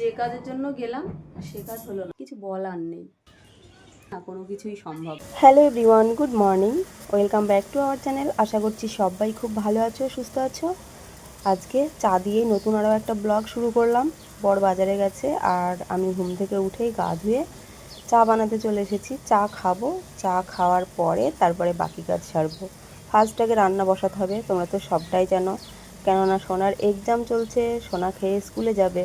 যে কাজের জন্য গেলাম, সে কাজ হলো না। কিছু বলার নেই। কোনো কিছুই সম্ভব। Hello everyone good morning welcome back to our channel আশা করছি সবাই খুব ভালো আছো, সুস্থ আছো। আজকে চা দিয়েই নতুন আরও একটা ব্লগ শুরু করলাম। বড় বাজারে গেছে আর আমি ঘুম থেকে উঠেই গা ধুয়ে চা বানাতে চলে এসেছি। চা খাব। চা খাওয়ার পরে তারপরে বাকি কাজ সারবো। ফার্স্ট আগে রান্না বসাতে হবে, তোমরা তো সবটাই জানো। কেননা সোনার এক্সাম চলছে, সোনা খেয়ে স্কুলে যাবে।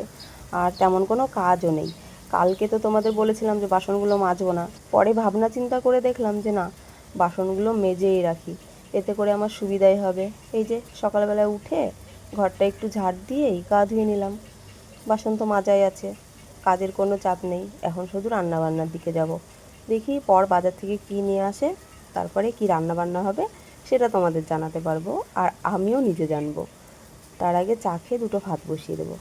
আর তেমন কোনো কাজও নেই। কালকে তো তোমাদের বলেছিলাম যে বাসনগুলো মাজবো না। পরে ভাবনা চিন্তা করে দেখলাম যে না, বাসনগুলো মেজেই রাখি। এতে করে আমার সুবিধাই হবে। এই যে সকালবেলা উঠে ঘরটা একটু ঝাড় দিয়েই গা ধুয়ে নিলাম। বাসন তো মাজাই আছে, কাজের কোনো চাপ নেই। এখন শুধু রান্নাবান্নার দিকে যাব। দেখি পর বাজার থেকে কী নিয়ে আসে, তারপরে কি রান্না বান্না হবে, সেটা তোমাদের জানাতে পারব। আর আমিও নিজে জানব। তার আগে চা খেয়ে দুটো ভাত বসিয়ে দেবো।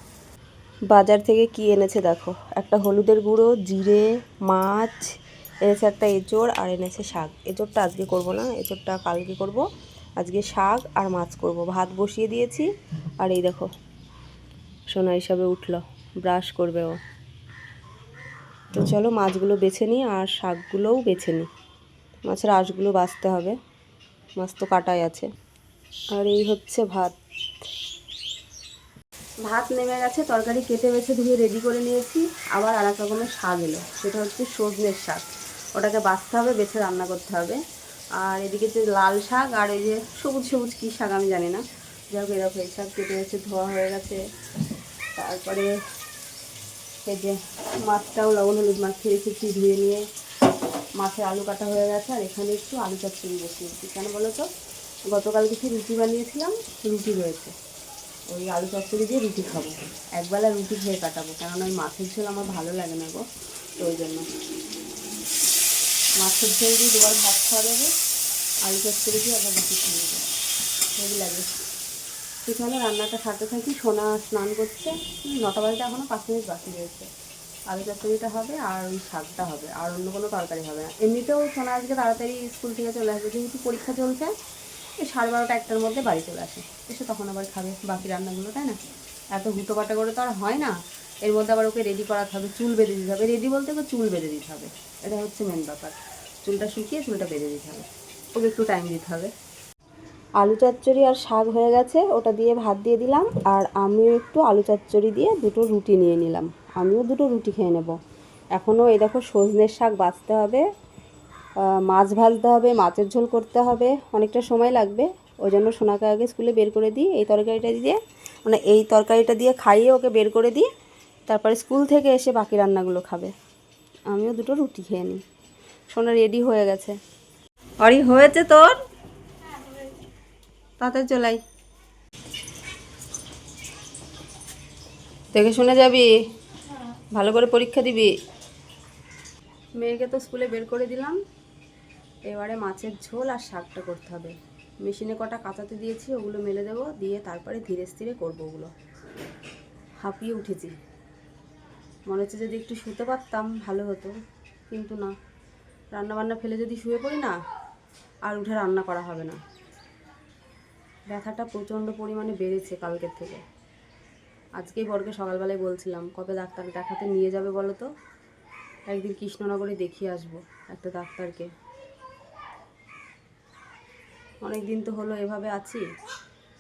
বাজার থেকে কি এনেছে দেখো? একটা হলুদের গুঁড়ো, জিরে, মাছ, এনেছে একটা এঁচড় আর এনেছে শাক। এঁচড়টা আজকে করব না, এঁচড়টা কালকে করব। আজকে শাক আর মাছ করব। ভাত বসিয়ে দিয়েছি আর এই দেখো, সোনা হিসাবে উঠল, ব্রাশ করবে ও। তো চলো মাছগুলো বেছে নিই আর শাকগুলোও বেছে নিই। মাছের আঁশগুলো বাছতে হবে, মাছ তো কাটাই আছে। আর এই হচ্ছে ভাত। ভাত নেমে গেছে, তরকারি কেটে বেছে ধুয়ে রেডি করে নিয়েছি। আবার আর এক রকমের শাক এলো, সেটা হচ্ছে সজনের শাক। ওটাকে বাছতে হবে, বেছে রান্না করতে হবে। আর এদিকে যে লাল শাক আর এই যে সবুজ সবুজ কী শাক আমি জানি না। যাই হোক, এরকম এই শাক কেটে বেছে ধোয়া হয়ে গেছে। তারপরে এই যে মাছটাও লবণ হলুদ মাছ রেখেছি ধুয়ে নিয়ে। মাছের আলু কাটা হয়ে গেছে, আর এখানে একটু আলু চচ্চড়ি বসিয়েছি। কেন বলো তো? গতকাল কিছু রুটি বানিয়েছিলাম, রুটি রয়েছে। ওই আলু চচ্চড়ি দিয়ে রুটি খাব। একবেলা রুটি খেয়ে কাটাবো, কেননা ওই মাছের ঝোল আমার ভালো লাগে না গো, তো ওই জন্য। মাছের ঝোল দিয়ে দুবার ভাত খাওয়া যাবে, আলু চচ্চড়ি দিয়ে আবার রুটি খেয়ে নেব হেভি লাগে। সেখানে রান্নাটা সারতে থাকি, সোনা স্নান করছে, নটা বাজতে এখনও পাঁচ মিনিট বাকি রয়েছে। আলু চচ্চড়িটা হবে আর ওই শাকটা হবে, আর অন্য কোনো তরকারি হবে না। এমনিতেও সোনা আজকে তাড়াতাড়ি স্কুল থেকে চলে আসবে, যেহেতু পরীক্ষা চলছে সাড়ে বারোটা একটার মধ্যে বাড়ি চলে আসে। এসে তখন আবার খাবে বাকি রান্নাগুলো, তাই না? এত হুটো হুটোপাটা করে তো আর হয় না। এর মধ্যে আবার ওকে রেডি করাতে হবে, চুল বেঁধে দিতে হবে। রেডি বলতে ওকে চুল বেঁধে দিতে হবে। এটা হচ্ছে মেন ব্যাপার। চুলটা শুকিয়ে চুলটা বেঁধে দিতে হবে। ওকে একটু টাইম দিতে হবে। আলু চচ্চড়ি আর শাক হয়ে গেছে, ওটা দিয়ে ভাত দিয়ে দিলাম। আর আমিও একটু আলু চচ্চড়ি দিয়ে দুটো রুটি নিয়ে নিলাম। আমিও দুটো রুটি খেয়ে নেব। এখনও এই দেখো সজনের শাক বাঁচতে হবে। মাছ ভাজতে হবে, মাছের ঝোল করতে হবে, অনেকটা সময় লাগবে। ওই জন্য সোনাকে আগে স্কুলে বের করে দিই, এই তরকারিটা দিয়ে মানে এই তরকারিটা দিয়ে খাইয়ে ওকে বের করে দিই। তারপরে স্কুল থেকে এসে বাকি রান্নাগুলো খাবে। আমিও দুটো রুটি খেয়ে নিই। সোনা রেডি হয়ে গেছে। অরি, হয়েছে তোর? তাড়াতাড়ি চলাই। দেখে শুনে যাবি? ভালো করে পরীক্ষা দিবি? মেয়েকে তো স্কুলে বের করে দিলাম। এবারে মাছের ঝোল আর শাকটা করতে হবে। মেশিনে কটা কাঁচাতে দিয়েছি, ওগুলো মেলে দেবো, দিয়ে তারপরে ধীরে স্থিরে করব ওগুলো। হাঁপিয়ে উঠেছি। মনে হচ্ছে যদি একটু শুতে পারতাম, ভালো হতো। কিন্তু না। রান্না বান্না ফেলে যদি শুয়ে পড়ি না, আর উঠে রান্না করা হবে না। ব্যথাটা প্রচণ্ড পরিমাণে বেড়েছে কালকের থেকে। আজকেই বরকে সকালবেলায় বলছিলাম, কবে ডাক্তার দেখাতে নিয়ে যাবে বলো তো? একদিন কৃষ্ণনগরে দেখিয়ে আসব, একটা ডাক্তারকে। অনেক দিন তো হলো এভাবে আছি।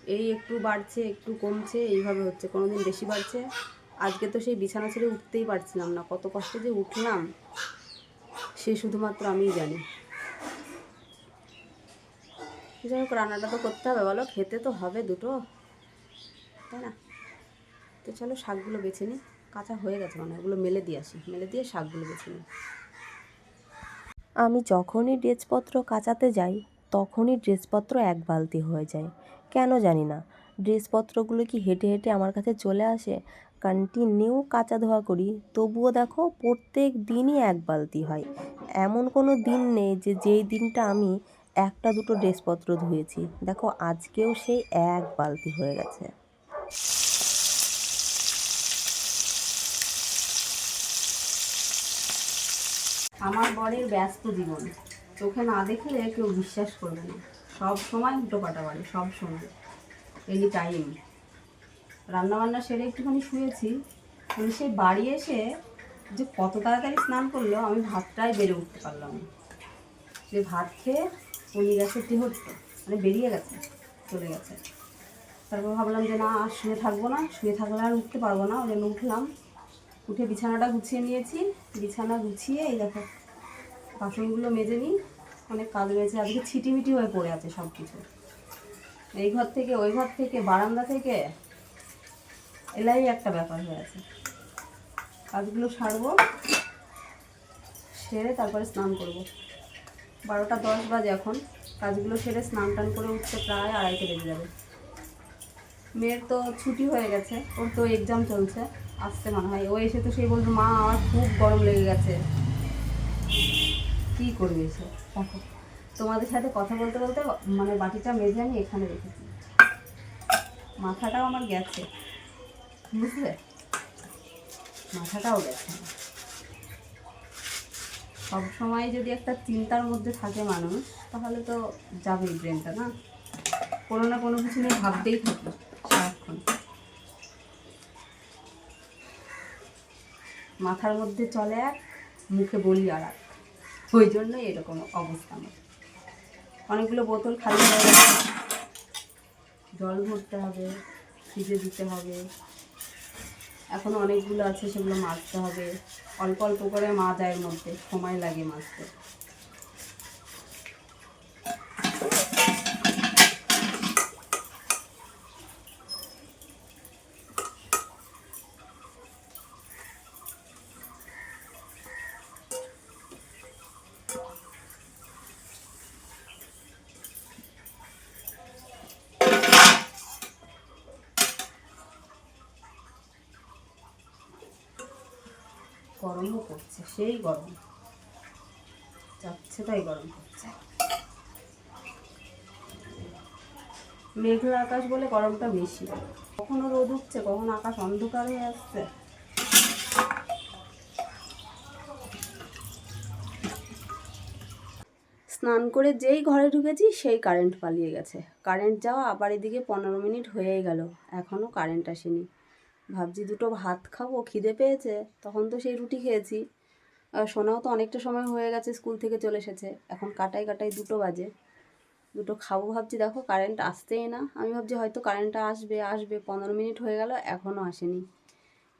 এই একটু বাড়ছে, একটু কমছে, এইভাবে হচ্ছে। কোনো দিন বেশি বাড়ছে। আজকে তো সেই বিছানা ছেড়ে উঠতেই পারছিলাম না। কত কষ্টে যে উঠলাম, সে শুধুমাত্র আমিই জানি। যাই হোক, রান্নাটা তো করতে হবে। বলো, খেতে তো হবে দুটো। তাই না? তো চলো, শাকগুলো বেছে নিই। কাঁচা হয়ে গেছে মানে ওগুলো মেলে দিয়ে আসি। মেলে দিয়ে শাকগুলো বেছে নিই। আমি যখনই ড্রেসপত্র কাচাতে যাই তখনই ড্রেসপত্র এক বালতি হয়ে যায়। কেন জানি না। ড্রেসপত্রগুলো কি হেঁটে হেঁটে আমার কাছে চলে আসে? কন্টিনিউ কাচা ধোয়া করি। তবুও দেখো, প্রত্যেক দিনই এক বালতি হয়। এমন কোনো দিন নেই যে যেই দিনটা আমি একটা দুটো ড্রেসপত্র ধুয়েছি। দেখো, আজকেও সেই এক বালতি হয়ে গেছে। আমার বরের ব্যস্ত জীবন। চোখে না দেখলে কেউ বিশ্বাস করবে না। সব সময় উল্টো পাটা বাড়ে সব সময়। এনি টাইম রান্না বান্না সেরে একটুখানি শুয়েছি আমি সেই বাড়ি এসে যে কত তাড়াতাড়ি স্নান করল, আমি ভাতটাই বেড়ে উঠতে পারলাম যে ভাত খেয়ে উনি গেছে তিহট্ট মানে বেরিয়ে গেছে, চলে গেছে। তারপর ভাবলাম যে না, আর শুয়ে থাকব না, শুয়ে থাকলে আর উঠতে পারব না, ওই জন্য উঠলাম। উঠে বিছানাটা গুছিয়ে নিয়েছি, বিছানা গুছিয়ে এই দেখো বাসনগুলো মেজে নিই অনেক কাজ রয়েছে। আজকে ছিটিমিটি হয়ে পড়ে আছে সব কিছু এই ঘর থেকে, ওই ঘর থেকে, বারান্দা থেকে এলাই একটা ব্যাপার হয়ে আছে। কাজগুলো সারবো, সেরে তারপরে স্নান করব। বারোটা দশ বাজে এখন। কাজগুলো সেরে স্নান টান করে উঠতে প্রায় আড়াইটে বেজে যাবে। মেয়ের তো ছুটি হয়ে গেছে। ওর তো এক্সাম চলছে। আসতে মনে হয়। ও এসে তো সেই বলবে, মা, আমার খুব গরম লেগে গেছে। কী করবে এসে দেখো, তোমাদের সাথে কথা বলতে বলতে মানে বাটিটা মেজে আমি এখানে রেখেছি। মাথাটাও আমার গেছে, বুঝলে? মাথাটাও গেছে। সব সময় যদি একটা চিন্তার মধ্যে থাকে মানুষ, তাহলে তো যাবেই ব্রেনটা না? কোনো না কোনো কিছু নিয়ে ভাবতেই থাকি সারাক্ষণ। মাথার মধ্যে চলে এক, মুখে বলি আর এক। ওই জন্যই এরকম অবস্থা আমার। অনেকগুলো বোতল খালি হয়ে জল ভরতে হবে ভিজে দিতে হবে। এখন অনেকগুলো আছে, সেগুলো মাজতে হবে। অল্প অল্প করে মা এর মধ্যে, সময় লাগে মাজতে। গরমও করছে সেই গরম। যাচ্ছে তাই গরম করছে মেঘলা আকাশ বলে গরমটা বেশি। কখনো রোদ উঠছে, কখনো আকাশ অন্ধকার হয়ে আসছে। স্নান করে যেই ঘরে ঢুকেছি, সেই কারেন্ট পালিয়ে গেছে। কারেন্ট যাওয়া আবার এদিকে পনেরো মিনিট হয়েই গেল। এখনও কারেন্ট আসেনি। ভাবছি দুটো ভাত খাব, খিদে পেয়েছে, তখন তো সেই রুটি খেয়েছি। আর সোনাও তো অনেকটা সময় হয়ে গেছে স্কুল থেকে চলে এসেছে, এখন কাটাই কাটাই দুটো বাজে। দুটো খাব ভাবছি, দেখো কারেন্ট আসতেই না। আমি ভাবছি হয়তো কারেন্টটা আসবে আসবে, পনেরো মিনিট হয়ে গেল এখনও আসেনি।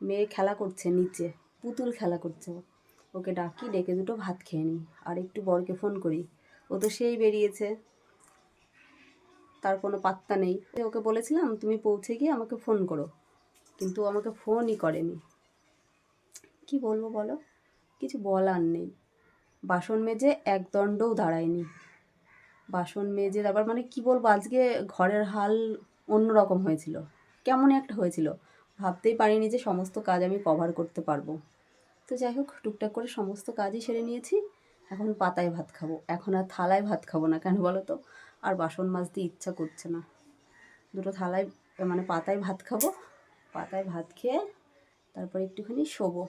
মেয়ে খেলা করছে নিচে, পুতুল খেলা করছে। ওকে ডাকি, ডেকে দুটো ভাত খেয়ে নিই, আর একটু বরকে ফোন করি। ও তো সেই বেরিয়েছে, তার কোনো পাত্তা নেই। ওকে বলেছিলাম, তুমি পৌঁছে গিয়ে আমাকে ফোন করো। কিন্তু আমাকে ফোনই করেনি। কি বলব বলো? কিছু বলার নেই। বাসন মেজে এক দণ্ডও দাঁড়ায়নি। বাসন মেজে তারপর মানে কি বলব, আজকে ঘরের হাল অন্যরকম হয়েছিল। কেমন একটা হয়েছিল। ভাবতেই পারিনি যে সমস্ত কাজ আমি কভার করতে পারব। তো যাই হোক, টুকটাক করে সমস্ত কাজই সেরে নিয়েছি। এখন পাতায় ভাত খাব। এখন আর থালায় ভাত খাব না কেন বলো তো? আর বাসন মাজতে ইচ্ছা করছে না। দুটো থালায় মানে পাতায় ভাত খাব। পাতায় ভাত খেয়ে তারপর একটুখানি শোবো।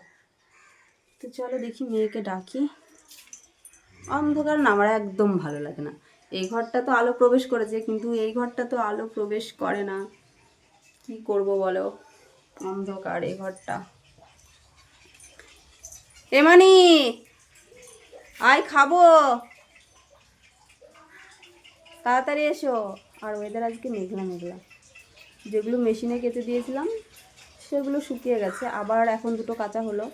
তো চলো দেখি মেয়েকে ডাকি। অন্ধকার না, আমার একদম ভালো লাগে না। এই ঘরটা তো আলো প্রবেশ করেছে, কিন্তু এই ঘরটা তো আলো প্রবেশ করে না। কি করব বলো? অন্ধকার এই ঘরটা। এমানি আয় খাব। তাড়াতাড়ি এসো। আর ওয়েদার আজকে মেঘলা মেঘলা। যেগুলো মেশিনে কেটে দিয়েছিলাম সেগুলো শুকিয়ে গেছে। আবার এখন দুটো কাঁচা হলো।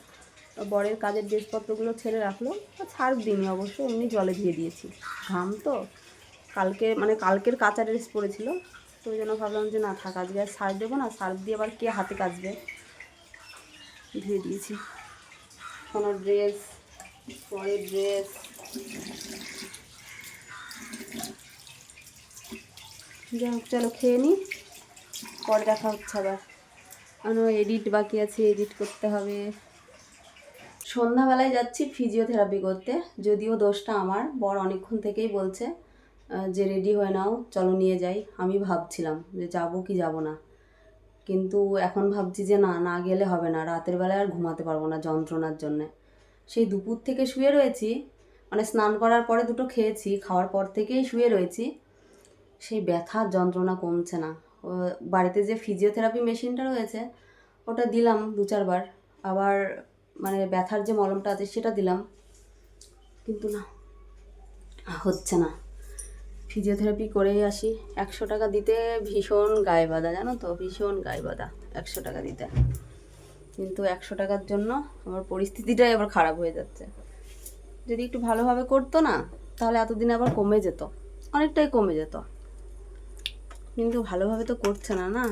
বরের কাজের ড্রেসপত্রগুলো ছেড়ে রাখল। ছাড় দিইনি অবশ্য, এমনি জলে ধুয়ে দিয়েছি। ঘাম তো। কালকে মানে কালকের কাঁচা ড্রেস পরেছিল। তো ওই জন্য ভাবলাম যে না থাক, আজকে আর সার্ফ দেবো না। সার্ফ দিয়ে আবার কে হাতে কাচবে? ধুয়ে দিয়েছি। কোনো ড্রেস পরের ড্রেস যাই হোক চলো খেয়ে নিই পরে দেখা হচ্ছে আবার। আরও এডিট বাকি আছে এডিট করতে হবে। সন্ধ্যাবেলায় যাচ্ছি ফিজিওথেরাপি করতে, যদিও দোষটা আমার, বর অনেকক্ষণ থেকেই বলছে যে রেডি হয়ে নাও, চলো নিয়ে যাই। আমি ভাবছিলাম যে যাব কি যাব না। কিন্তু এখন ভাবছি যে না না গেলে হবে না, রাতের বেলায় আর ঘুমাতে পারব না যন্ত্রণার জন্যে। সেই দুপুর থেকে শুয়ে রয়েছি মানে স্নান করার পরে দুটো খেয়েছি, খাওয়ার পর থেকেই শুয়ে রয়েছি। সেই ব্যথার যন্ত্রণা কমছে না। বাড়িতে যে ফিজিওথেরাপি মেশিনটা রয়েছে, ওটা দিলাম দু চারবার। আবার মানে ব্যথার যে মলমটা আছে, সেটা দিলাম। কিন্তু না, হচ্ছে না। ফিজিওথেরাপি করেই আসি। একশো টাকা দিতে ভীষণ গায়ে বাঁধা, জানো তো? ভীষণ গায়ে বাঁধা, একশো টাকা দিতে। কিন্তু একশো টাকার জন্য আমার পরিস্থিতিটাই আবার খারাপ হয়ে যাচ্ছে। যদি একটু ভালোভাবে করতো না, তাহলে এতদিন আবার কমে যেত। অনেকটাই কমে যেত। কিন্তু ভালোভাবে তো করছে না না?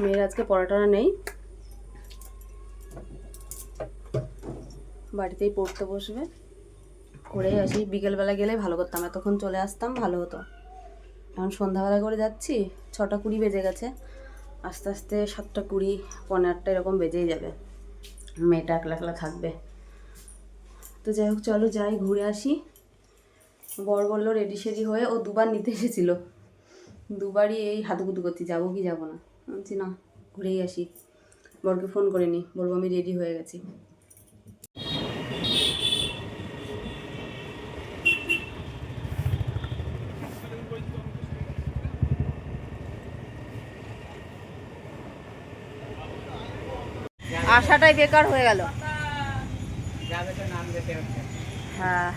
মেয়ের আজকে পড়াটরা নেই। বাড়িতেই পড়তে বসবে। করেই আসি। বিকেলবেলা গেলে ভালো করতাম। এতক্ষণ চলে আসতাম, ভালো হতো। এখন সন্ধ্যাবেলা করে যাচ্ছি। ছটা কুড়ি বেজে গেছে। আস্তে আস্তে সাতটা কুড়ি পনেরো আটটা এরকম বেজেই যাবে। মেয়েটা একলা একলা থাকবে। তো যাই হোক, চলো যাই, ঘুরে আসি। বর বলল রেডি সেডি হয়ে ও দুবার নিতে এসেছিল। দুবারই এই হাতুকুতু করছি, যাব কি যাব না। বলছি, না, ঘুরেই আসি। বরকে ফোন করে নি বলব আমি রেডি হয়ে গেছি। আশাটাই বেকার হয়ে গেল। হ্যাঁ।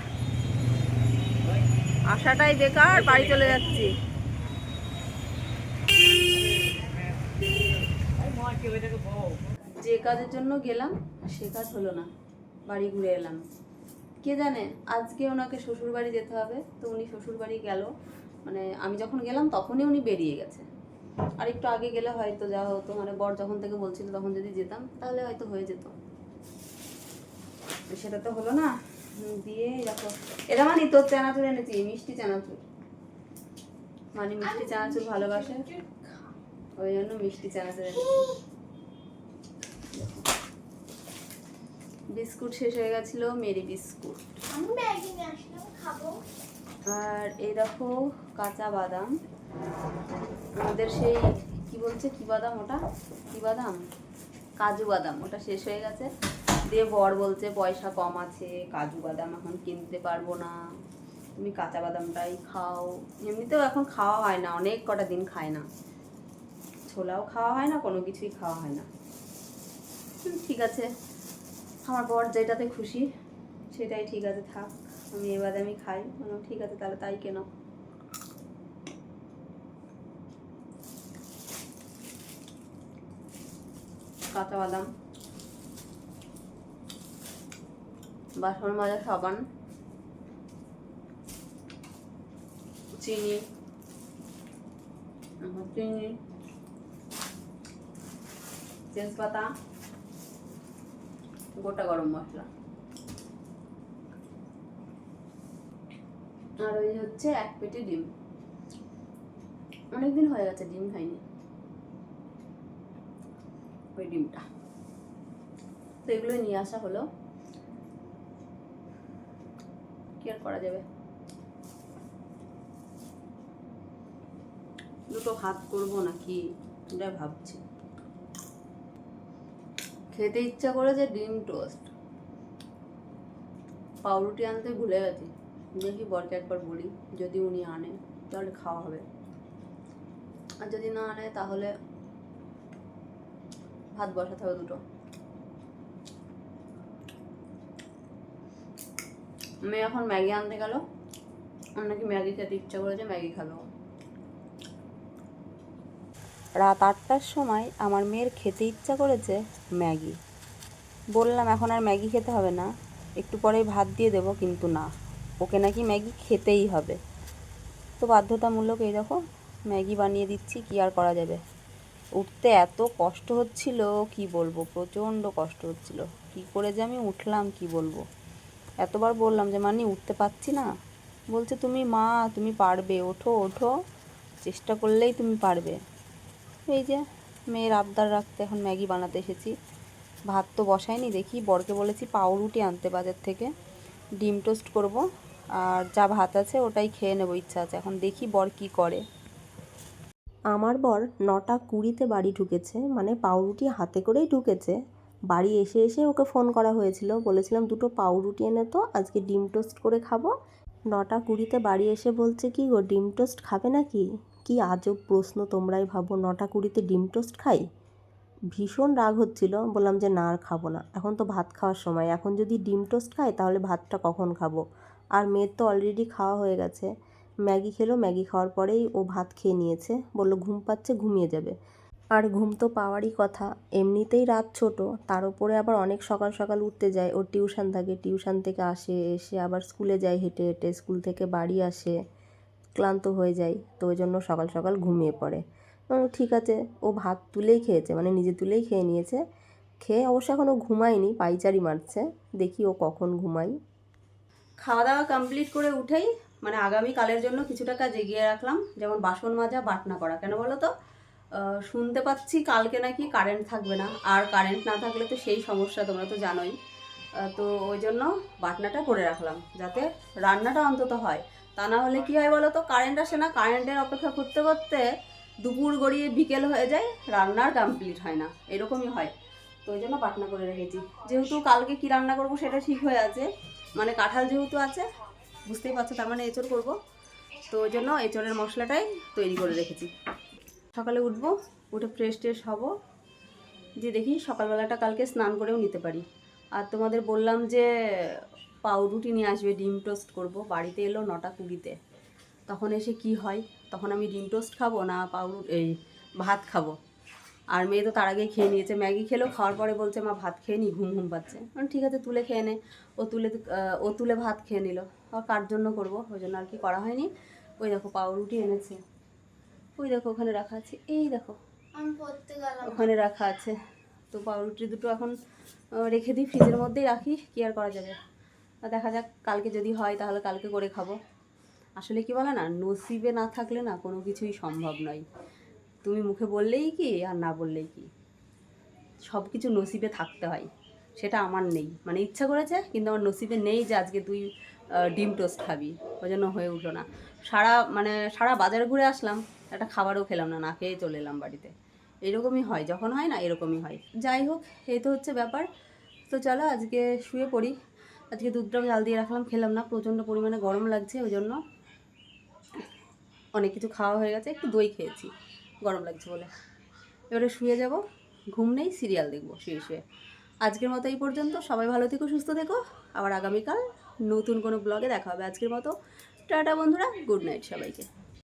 আশাটাই বেকার, বাড়ি চলে যাচ্ছি। যে কাজের জন্য গেলাম, সে কাজ হলো না। বাড়ি ঘুরে এলাম। কে জানে, আজকে ওনাকে শ্বশুর বাড়ি যেতে হবে, তো উনি শ্বশুর বাড়ি গেল। মানে আমি যখন গেলাম, তখনই উনি বেরিয়ে গেছে। আর একটু আগে গেলে হয়তো যা হতো। মানে বর যখন থেকে বলছিল তখন যদি যেতাম তাহলে হয়তো হয়ে যেত। সেটা তো হলো না। দিয়ে দেখো। এটা মানে তোর চানাচুর এনেছি মিষ্টি চানাচুর। মানে মিষ্টি চানাচুর ভালোবাসে। ওই জন্য মিষ্টি চানাচুর এনেছি। বিস্কুট শেষ হয়ে গেছিল মেরি বিস্কুট। আর এই দেখো কাঁচা বাদাম। আমাদের সেই, কি বলছে? কি বাদাম ওটা? কি বাদাম? কাজু বাদাম। ওটা শেষ হয়ে গেছে। দিয়ে বর বলছে, পয়সা কম আছে, কাজু বাদাম এখন কিনতে পারব না। তুমি কাঁচা বাদামটাই খাও। এমনিতেও এখন খাওয়া হয় না, অনেক কটা দিন খায় না। ছোলাও খাওয়া হয় না, কোনো কিছুই খাওয়া হয় না। ঠিক আছে। আমার বর যেটাতে খুশি, সেটাই ঠিক আছে, থাক। আমি এ বাদামি খাই। ঠিক আছে, তাহলে তাই কেন। কাঁচা বাদাম, বাসন মাজা, সাবান, চিনি চিনি, তেজপাতা, গোটা গরম মশলা। আর ওই হচ্ছে এক পেটি ডিম। অনেকদিন হয়ে গেছে, ডিম খাইনি। ওই ডিমটা। তো এগুলোই নিয়ে আসা হলো। কি আর করা যাবে? দুটো ভাত করব নাকি? এটা ভাবছি। খেতে ইচ্ছা করেছে ডিম টোস্ট। পাউরুটি আনতে ভুলে গেছি। দেখি বরকে একবার বলি, যদি উনি আনে, তাহলে খাওয়া হবে। আর যদি না আনে, তাহলে ভাত বসাতে হবে দুটো। মেয়ে এখন ম্যাগি আনতে গেল। নাকি ম্যাগি খেতে ইচ্ছা করেছে, ম্যাগি খাব রাত আটটার সময় আমার মেয়ের খেতে ইচ্ছা করেছে ম্যাগি। বললাম, এখন আর ম্যাগি খেতে হবে না। একটু পরেই ভাত দিয়ে দেবো, কিন্তু না। ওকে নাকি ম্যাগি খেতেই হবে। তো বাধ্যতামূলক এই দেখো, ম্যাগি বানিয়ে দিচ্ছি, কি আর করা যাবে? উঠতে এত কষ্ট হচ্ছিল, কি বলব? প্রচণ্ড কষ্ট হচ্ছিল। কি করে যে আমি উঠলাম, কি বলব? এতবার বললাম যে, মানি, উঠতে পারছি না। বলছে, তুমি মা, তুমি পারবে। ওঠো ওঠো। চেষ্টা করলেই তুমি পারবে। এই যে, মেয়ের আবদার রাখতে এখন ম্যাগি বানাতে এসেছি। ভাত তো বসাইনি দেখি বরকে বলেছি পাউরুটি আনতে বাজার থেকে। ডিম টোস্ট করব। আর যা ভাত আছে, ওটাই খেয়ে নেব, ইচ্ছা আছে। এখন দেখি বর কি করে। আমার বর নটা কুড়িতে বাড়ি ঢুকেছে মানে পাউরুটি হাতে করেই ঢুকেছে। বাড়ি এসে এসে ওকে ফোন করা হয়েছিল। বলেছিলাম, দুটো পাউরুটি এনে তো, আজকে ডিম টোস্ট করে খাব। নটা কুড়িতে বাড়ি এসে বলছে, কি গো, ডিম টোস্ট খাবে নাকি? কি আজব প্রশ্ন তোমরাই ভাবো, নটা কুড়িতে ডিম টোস্ট খাই? ভীষণ রাগ হচ্ছিল। বললাম যে, না, আর খাব না। এখন তো ভাত খাওয়ার সময়। এখন যদি ডিম টোস্ট খাই, তাহলে ভাতটা কখন খাব? আর মেয়ের তো অলরেডি খাওয়া হয়ে গেছে। ম্যাগি খেলো, ম্যাগি খাওয়ার পরেই ও ভাত খেয়ে নিয়েছে। বলল, ঘুম পাচ্ছে, ঘুমিয়ে যাবে। আর ঘুম তো পাওয়ারই কথা। এমনিতেই রাত ছোট, তার উপরে আবার অনেক সকাল সকাল উঠতে যায়। ওর টিউশন থাকে, টিউশন থেকে আসে, এসে আবার স্কুলে যায় হেঁটে হেঁটে, স্কুল থেকে বাড়ি আসে, ক্লান্ত হয়ে যায়, তো ওই জন্য সকাল সকাল ঘুমিয়ে পড়ে। ঠিক আছে। ও ভাত তুলেই খেয়েছে মানে নিজে তুলেই খেয়ে নিয়েছে। খেয়ে অবশ্য এখনও ঘুমায়নি, পাইচারি মারছে। দেখি ও কখন ঘুমাই খাওয়া দাওয়া কমপ্লিট করে উঠেই মানে আগামী কালের জন্য কিছুটা কাজ এগিয়ে রাখলাম, যেমন বাসন মাজা, বাটনা করা। কেন বলো তো? শুনতে পাচ্ছি কালকে নাকি কারেন্ট থাকবে না, আর কারেন্ট না থাকলে তো সেই সমস্যা তোমরা তো জানোই। তো ওই জন্য বাটনাটা করে রাখলাম, যাতে রান্নাটা অন্তত হয়। তা না হলে কি হয় বলো তো কারেন্ট আসে না কারেন্টের অপেক্ষা করতে করতে দুপুর গড়িয়ে বিকেল হয়ে যায়, রান্নার কমপ্লিট হয় না, এরকমই হয়। তো ওই জন্য বাটনা করে রেখেছি। যেহেতু কালকে কি রান্না করব সেটা ঠিক হয়ে আছে মানে কাঁঠাল যেহেতু আছে বুঝতেই পারছ, তার মানে এঁচড় করব। তো ওই জন্য এঁচড়ের মশলাটাই তৈরি করে রেখেছি। সকালে উঠবো, উঠে ফ্রেশ ট্রেশ হব। যে দেখি সকালবেলাটা কালকে স্নান করেও নিতে পারি। আর তোমাদের বললাম যে পাউরুটি নিয়ে আসবে, ডিম টোস্ট করব। বাড়িতে এলো নটা কুড়িতে। তখন এসে কি হয়? তখন আমি ডিম টোস্ট খাব না পাউরু, এই ভাত খাব। আর মেয়ে তো তার আগে খেয়ে নিয়েছে। ম্যাগি খেলেও খাওয়ার পরে বলছে, মা, ভাত খেয়ে নি, ঘুম ঘুম পাচ্ছে। ঠিক আছে, তুলে খেয়ে নে। ও তুলে ও তুলে ভাত খেয়ে নিল। কার জন্য করব? ওই জন্য আর কি করা হয়নি। ওই দেখো পাউরুটি এনেছে। ওই দেখো ওখানে রাখা আছে। এই দেখো ওখানে রাখা আছে। তো পাউরুটি দুটো এখন রেখে দিই ফ্রিজের মধ্যেই রাখি। কি আর করা যাবে? দেখা যাক কালকে যদি হয় তাহলে কালকে করে খাব। আসলে কি বলে না নসিবে না থাকলে না কোনো কিছুই সম্ভব নয়। তুমি মুখে বললেই কি আর না বললেই কি? সব কিছু নসিবে থাকতে হয়। সেটা আমার নেই। মানে ইচ্ছা করেছে কিন্তু আমার নসিবে নেই যে আজকে তুই ডিম টোস্ট খাবি। ওই জন্য হয়ে উঠল না। সারা মানে সারা বাজারে ঘুরে আসলাম, একটা খাবারও খেলাম না না খেয়ে চলে এলাম বাড়িতে। এরকমই হয়, যখন হয় না এরকমই হয়। যাই হোক, এই তো হচ্ছে ব্যাপার। তো চলো, আজকে শুয়ে পড়ি। আজকে দুধটাও জাল দিয়ে রাখলাম, খেলাম না, প্রচণ্ড পরিমাণে গরম লাগছে, ওই জন্য অনেক কিছু খাওয়া হয়ে গেছে, একটু দই খেয়েছি, গরম লাগছে বলে। এবারে শুয়ে যাব, ঘুম নেই, সিরিয়াল দেখব, শুয়ে শুয়ে। আজকের মতো এই পর্যন্ত, সবাই ভালো থেকো, সুস্থ থেকো। আবার আগামীকাল নতুন কোনো ব্লগে দেখা হবে। আজকের মতো টাটা বন্ধুরা গুড নাইট সবাইকে।